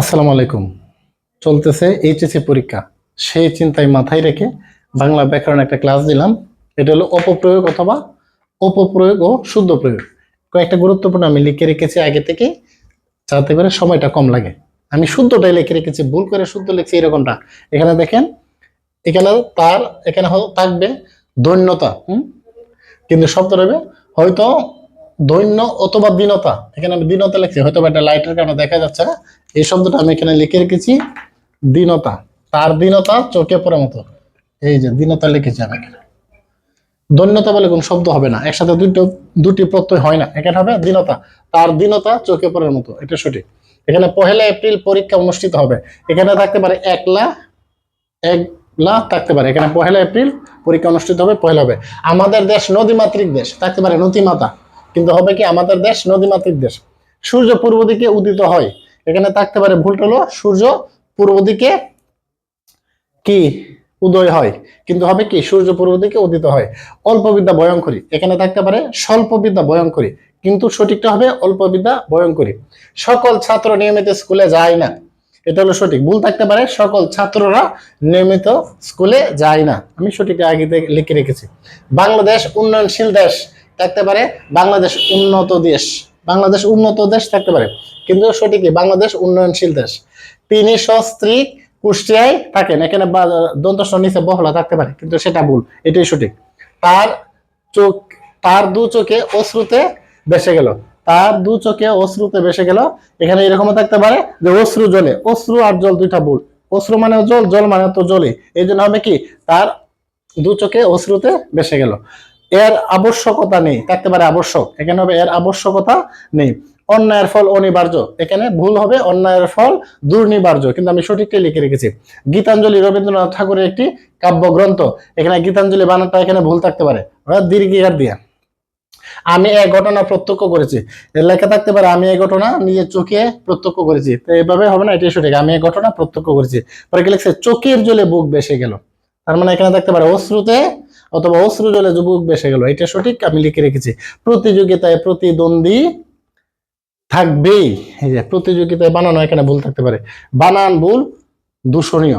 আসসালামু আলাইকুম। চলতেছে এইচএসসি পরীক্ষা। সেই চিন্তায় মাথায় রেখে বাংলা ব্যাকরণ একটা ক্লাস দিলাম। এটা হলো অপপ্রয়োগ অথবা অপপ্রয়োগ ও শুদ্ধ প্রয়োগ। কয়েকটা গুরুত্বপূর্ণ আমি লিখে রেখেছি আগে থেকে, যাতে করে সময়টা কম লাগে। আমি শুদ্ধটাই লিখে রেখেছি, ভুল করে শুদ্ধ লিখছি এরকমটা। এখানে দেখেন, এখানে তার, এখানে থাকবে দৈন্যতা, হুম? কিন্তু শব্দ রবে হয়তো দৈন্য অথবা দীনতা এখানে আমি দীনতা লিখছি হয়তো বা একটা লাইটের কারণে দেখা যাচ্ছে না? এই শব্দটা আমি এখানে লিখে রেখেছি, দীনতা। তার দীনতা চোখে পড়ার মতো। এই যে দীনতা লিখেছি আমি এখানে। দৈন্যতা বলে কোন শব্দ হবে না। একসাথে দুটো, দুটি প্রত্যয় হয় না। এখানে হবে দীনতা। তার দীনতা চোখে পড়ার মতো। এটা সঠিক। এখানে পহেলা এপ্রিল পরীক্ষা অনুষ্ঠিত হবে। এখানে থাকতে পারে একলা একলা থাকতে পারে। এখানে পহেলা এপ্রিল পরীক্ষা অনুষ্ঠিত হবে, পহেলা হবে। আমাদের দেশ নদীমাতৃক দেশ। থাকতে পারে নদীমাতা। কিন্তু হবে কি আমাদের দেশ নদীমাতৃক দেশ। সূর্য পূর্ব দিকে উদিত হয়। এখানে থাকতে পারে ভুলটা হলো, সূর্য পূর্ব দিকে কি? উদয় হয়। কিন্তু হবে কি, সূর্য পূর্ব দিকে উদিত হয়। অল্প বিদ্যা ভয়ঙ্করী। এখানে থাকতে পারে স্বল্প বিদ্যা ভয়ঙ্করী। কিন্তু সঠিকটা হবে অল্প বিদ্যা ভয়ঙ্করী। সকল ছাত্র নিয়মিত স্কুলে যায় না। এটা হলো সঠিক। ভুল থাকতে পারে সকল ছাত্ররা নিয়মিত স্কুলে যায় না। আমি সঠিক আগে লিখে রেখেছি। বাংলাদেশ উন্নয়নশীল দেশ। থাকতে পারে বাংলাদেশ উন্নত দেশ। বাংলাদেশ উন্নত দেশ থাকতে পারে। কিন্তু সঠিকই বাংলাদেশ উন্নয়নশীল দেশ। তিনি স্ত্রী কুষ্টিয়ায় থাকেন। এখানে দন্ত নিচে বহলা থাকতে পারে, কিন্তু সেটা ভুল। এটাই সঠিক। তার চোখ তার দু চোখে অশ্রুতে বেসে গেল। তার দু চোখে অশ্রুতে বেসে গেল। এখানে এরকমও থাকতে পারে যে অশ্রু জলে অশ্রু আর জল দুইটা ভুল। অশ্রু মানে জল জল মানে তো জলে এই জন্য হবে কি? তার দু চোখে অশ্রুতে বেসে গেল। এর আবশ্যকতা নেই থাকতে পারে আবশ্যক। এখানে হবে এর আবশ্যকতা নেই। অন্যায়ের ফল অনিবার্য। এখানে ভুল হবে, অন্যায়ের ফল দুর্নিবার্য। কিন্তু আমি সঠিকটাই লিখে রেখেছি। গীতাঞ্জলি রবীন্দ্রনাথ ঠাকুরের একটি কাব্যগ্রন্থ। এখানে গীতাঞ্জলি বানানটা এখানে ভুল থাকতে পারে। দীর্ঘিকার দিয়ে। আমি এই ঘটনা প্রত্যক্ষ করেছি। লেখা থাকতে পারে, আমি এই ঘটনা নিজের চোখে প্রত্যক্ষ করেছি। তো এইভাবে হবে না, এটাই সঠিক। আমি এই ঘটনা প্রত্যক্ষ করেছি। পরে কি লিখছে? চোখের জলে বুক বেসে গেল। তার মানে এখানে থাকতে পারে, অশ্রুতে অথবা অশ্রু জলে যে বুক বেসে গেল, এটা সঠিক? আমি লিখে রেখেছি। প্রতিযোগিতায় প্রতিদ্বন্দ্বী থাকবেই। এই যে, প্রতিযোগিতায় বানানো, এখানে ভুল থাকতে পারে। বানান ভুল, দূষণীয়।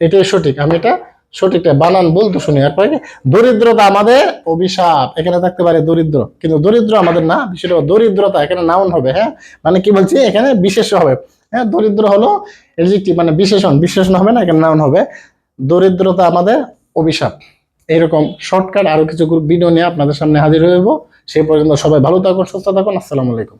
এটাই সঠিক। আমি এটা সঠিকটা বানান ভুল, দূষণীয়। কি? দরিদ্রতা আমাদের অভিশাপ। এখানে থাকতে পারে দরিদ্র। কিন্তু দরিদ্র আমাদের না, বিষয়টা দরিদ্রতা। এখানে নাউন হবে হ্যাঁ? মানে কি বলছি? এখানে বিশেষ হবে। হ্যাঁ দরিদ্র হলো এডজেক্টিভ মানে বিশেষণ। বিশেষণ হবে না, এখানে নাউন হবে। দরিদ্রতা আমাদের অভিশাপ। এরকম শর্টকাট আরও কিছু ভিডিও নিয়ে আপনাদের সামনে হাজির হয়ে সেই পর্যন্ত সবাই ভালো থাকুন, সুস্থ থাকুন, আসসালামু আলাইকুম।